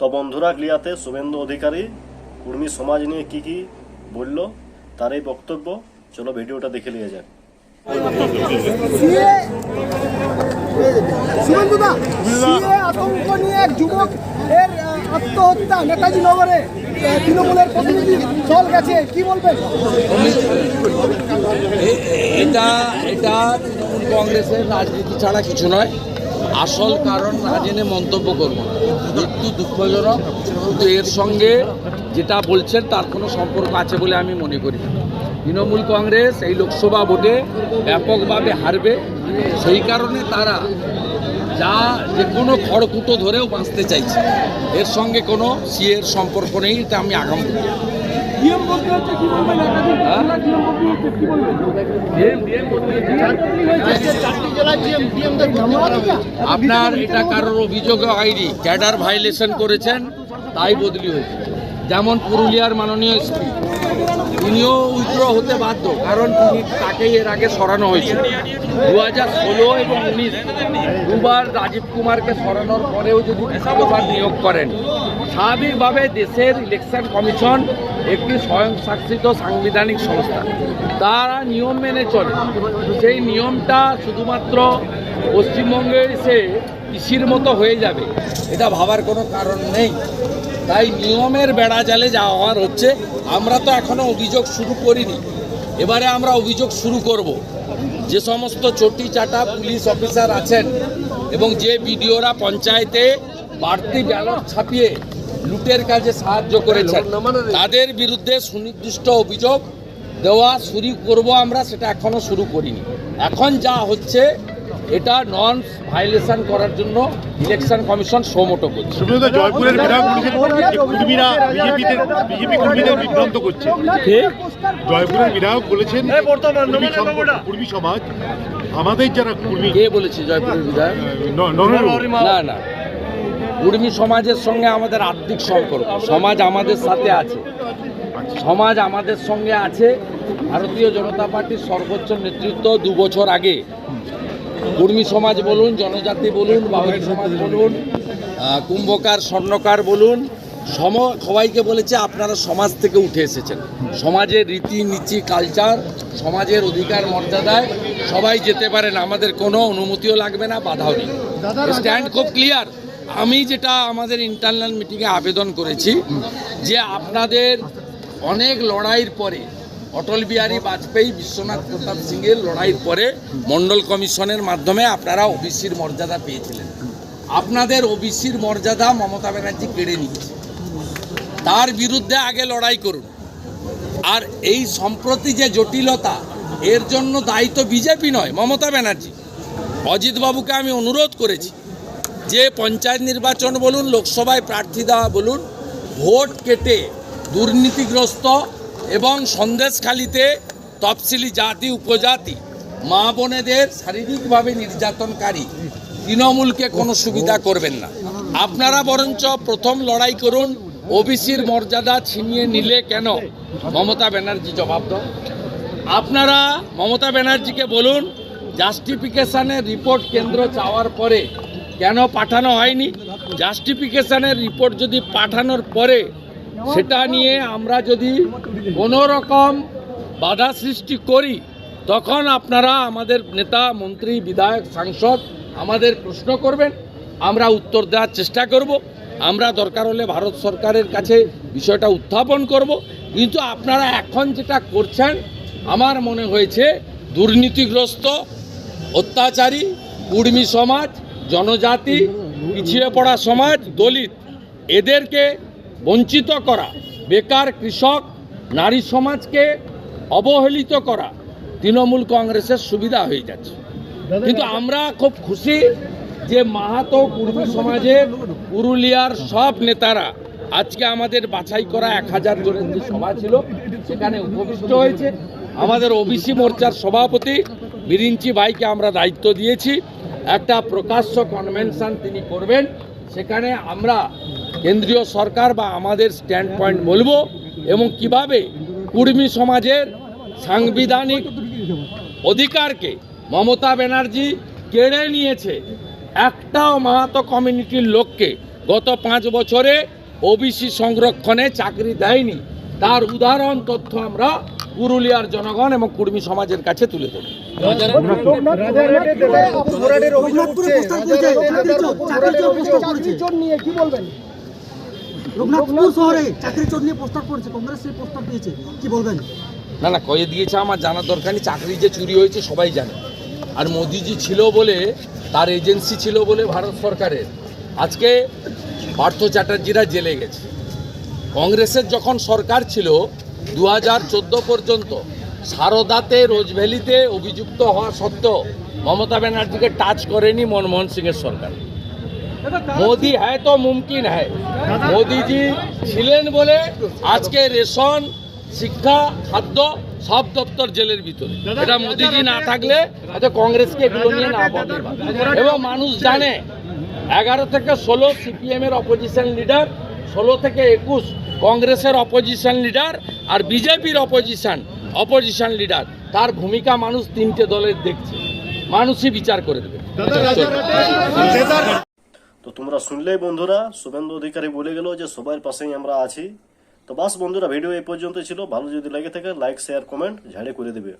তো বন্ধুরা ক্লিয়াতে শুভেন্দু অধিকারী কুর্মী সমাজ নিয়ে কি কি বলল তার এই বক্তব্য চলো ভিডিওটা দেখে নিয়ে যাক। শুভেন্দুদা আতঙ্ক নিয়ে এক যুবক এর আত্মহত্যা নেতাজি নগরে। তৃণমূলের প্রতিনিধি দল গেছে কি বলবেন? এটা এটা তৃণমূল কংগ্রেসের রাজনীতি ছাড়া কিছু নয়। আসল কারণ না জেনে মন্তব্য করব না। একটু দুঃখজনক কিন্তু এর সঙ্গে যেটা বলছেন তার কোনো সম্পর্ক আছে বলে আমি মনে করি তৃণমূল কংগ্রেস এই লোকসভা ভোটে ব্যাপকভাবে হারবে, সেই কারণে তারা যা যে কোনো খড়কুটো ধরেও বাঁচতে চাইছে। এর সঙ্গে কোনো সিএর সম্পর্ক নেই, এটা আমি আগাম করি আপনার এটা কারোর অভিযোগ হয়নি ক্যাডার ভাইলেশন করেছেন তাই বদলি হয়েছে। যেমন পুরুলিয়ার মাননীয় এসপি তিনিও উইথড্র হতে বাধ্য, কারণ তিনি তাকেই এর আগে সরানো হয়েছিল। দু হাজার ষোলো এবং উনিশ, দুবার রাজীব কুমারকে সরানোর পরেও যদি দ্বিতীয়বার নিয়োগ করেন, স্বাভাবিকভাবে দেশের ইলেকশন কমিশন একটি স্বয়ংশাসিত সাংবিধানিক সংস্থা। তারা নিয়ম মেনে চলে। সেই নিয়মটা শুধুমাত্র পশ্চিমবঙ্গে এসে কৃষির মতো হয়ে যাবে, এটা ভাবার কোনো কারণ নেই। তাই নিয়মের বেড়া জালে যা হওয়ার হচ্ছে। আমরা তো এখনও অভিযোগ শুরু করিনি। এবারে আমরা অভিযোগ শুরু করব। যে সমস্ত চটি চাটা পুলিশ অফিসার আছেন এবং যে বিডিওরা পঞ্চায়েতে বাড়তি ব্যালট ছাপিয়ে লুটের কাজে সাহায্য করেছেন, তাদের বিরুদ্ধে সুনির্দিষ্ট অভিযোগ দেওয়া শুরু করব আমরা, সেটা এখনও শুরু করিনি। এখন যা হচ্ছে এটা নন ভাইলেশন করার জন্য ইলেকশন কমিশন সোমোটো করছে। জয়পুরের বিজেপি কর্মীদের বিভ্রান্ত করছে। জয়পুরের বিধায়ক বলেছেন কর্মী সমাজ আমাদের যারা কর্মী কে বলেছে জয়পুরের বিধায়ক? না না কুর্মী সমাজের সঙ্গে আমাদের আর্থিক সম্পর্ক। সমাজ আমাদের সাথে আছে। সমাজ আমাদের সঙ্গে আছে। ভারতীয় জনতা পার্টির সর্বোচ্চ নেতৃত্ব দু বছর আগে কুর্মী সমাজ বলুন, জনজাতি বলুন বাউরি সমাজ বলুন কুম্ভকার, স্বর্ণকার বলুন, সম, সবাইকে বলেছে আপনারা সমাজ থেকে উঠে এসেছেন। সমাজের রীতিনীতি কালচার সমাজের অধিকার, মর্যাদায় সবাই যেতে পারেন, আমাদের কোনো অনুমতিও লাগবে না, বাধাও নেই। স্ট্যান্ড খুব ক্লিয়ার আমি যেটা আমাদের ইন্টারনাল মিটিংয়ে আবেদন করেছি, যে আপনাদের অনেক লড়াইয়ের পরে অটল বিহারী বাজপেয়ী, বিশ্বনাথ প্রতাপ সিংয়ের লড়াইয়ের পরে মন্ডল কমিশনের মাধ্যমে আপনারা ওবিসির মর্যাদা পেয়েছিলেন। আপনাদের ওবিসির মর্যাদা মমতা ব্যানার্জি কেড়ে নিয়েছে। তার বিরুদ্ধে আগে লড়াই করুন। আর এই সম্প্রতি যে জটিলতা, এর জন্য দায়িত্ব বিজেপি নয়, মমতা ব্যানার্জি। অজিতবাবুকে আমি অনুরোধ করেছি যে পঞ্চায়েত নির্বাচন বলুন, লোকসভায় প্রার্থী দেওয়া বলুন, ভোট কেটে দুর্নীতিগ্রস্ত এবং সন্দেশখালিতে তফসিলি জাতি, উপজাতি, মা বোনেদের শারীরিকভাবে নির্যাতনকারী তৃণমূলকে কোনো সুবিধা করবেন না। আপনারা বরঞ্চ প্রথম লড়াই করুন, ওবিসির মর্যাদা ছিনিয়ে নিলে কেন? মমতা ব্যানার্জি জবাব দাও। আপনারা মমতা ব্যানার্জিকে বলুন, জাস্টিফিকেশানের রিপোর্ট কেন্দ্র চাওয়ার পরে কেন পাঠানো হয়নি? জাস্টিফিকেশানের রিপোর্ট যদি পাঠানোর পরে সেটা নিয়ে আমরা যদি কোনো রকম বাধা সৃষ্টি করি, তখন আপনারা আমাদের নেতা, মন্ত্রী, বিধায়ক, সাংসদ আমাদের প্রশ্ন করবেন। আমরা উত্তর দেওয়ার চেষ্টা করব। আমরা দরকার হলে ভারত সরকারের কাছে বিষয়টা উত্থাপন করব। কিন্তু আপনারা এখন যেটা করছেন, আমার মনে হয়েছে দুর্নীতিগ্রস্ত, অত্যাচারী কুর্মী সমাজ, জনজাতি, পিছিয়ে পড়া সমাজ, দলিত, এদেরকে বঞ্চিত করা বেকার কৃষক নারী সমাজকে অবহেলিত করা তৃণমূল কংগ্রেসের সুবিধা হয়ে যাচ্ছে। কিন্তু আমরা খুব খুশি যে মাহাতো কুর্মী সমাজের পুরুলিয়ার সব নেতারা আজকে আমাদের বাছাই করা এক হাজার জনের যে সভা ছিল সেখানে উপবিষ্ট হয়েছে। আমাদের ওবিসি মোর্চার সভাপতি বিরিঞ্চি ভাইকে আমরা দায়িত্ব দিয়েছি। একটা প্রকাশ্য কনভেনশন তিনি করবেন। সেখানে আমরা কেন্দ্রীয় সরকার বা আমাদের স্ট্যান্ড পয়েন্ট বলব এবং কীভাবে কুর্মী সমাজের সাংবিধানিক অধিকারকে মমতা ব্যানার্জি কেড়ে নিয়েছে একটাও মাহাতো কমিউনিটির লোককে গত পাঁচ বছরে ওবিসি সংরক্ষণে চাকরি দেয়নি। তার উদাহরণ তথ্য আমরা পুরুলিয়ার জনগণ এবং কুর্মী সমাজের কাছে তুলে ধরি রঘুনাথপুর শহরে চাকরি চোর নিয়ে প্রস্তাব করেছে কংগ্রেস সেই প্রস্তাব দিয়েছে। কি বলবেন? না না কয়ে দিয়েছে আমার জানার দরকার নেই। চাকরি যে চুরি হয়েছে সবাই জানে। আর মোদিজি ছিল বলে তার এজেন্সি ছিল বলে ভারত সরকারের। আজকে পার্থ চ্যাটার্জিরা জেলে গেছে। কংগ্রেসের যখন সরকার ছিল দু হাজার চোদ্দ পর্যন্ত সারদাতে রোজভ্যালিতে অভিযুক্ত হওয়া সত্ত্বেও মমতা ব্যানার্জিকে টাচ করেনি মনমোহন সিংয়ের সরকার। মোদি হ্যায় তো মুমকিন হ্যায় মোদিজি ছিলেন বলে আজকে রেশন শিক্ষা খাদ্য সব দপ্তর জেলের ভিতরে এটা মোদিজি না থাকলে হয়তো কংগ্রেসকে এগুলো নিয়ে না বলে এবং মানুষ জানে এগারো থেকে ষোলো সিপিএম এর অপোজিশন লিডার ষোলো থেকে একুশ কংগ্রেসের অপোজিশন লিডার আর বিজেপির অপোজিশন অপোজিশন লিডার তার ভূমিকা মানুষ তিনটে দলের দেখছে মানুষই বিচার করে দেবে তো তোমরা শুনলেই বন্ধুরা, শুভেন্দু অধিকারী বলে গেল যে সবার পাশেই আমরা আছি। তো বাস বন্ধুরা ভিডিও এই পর্যন্ত ছিল। ভালো যদি লেগে থাকে লাইক শেয়ার কমেন্ট ঝাড়ে করে দেবে।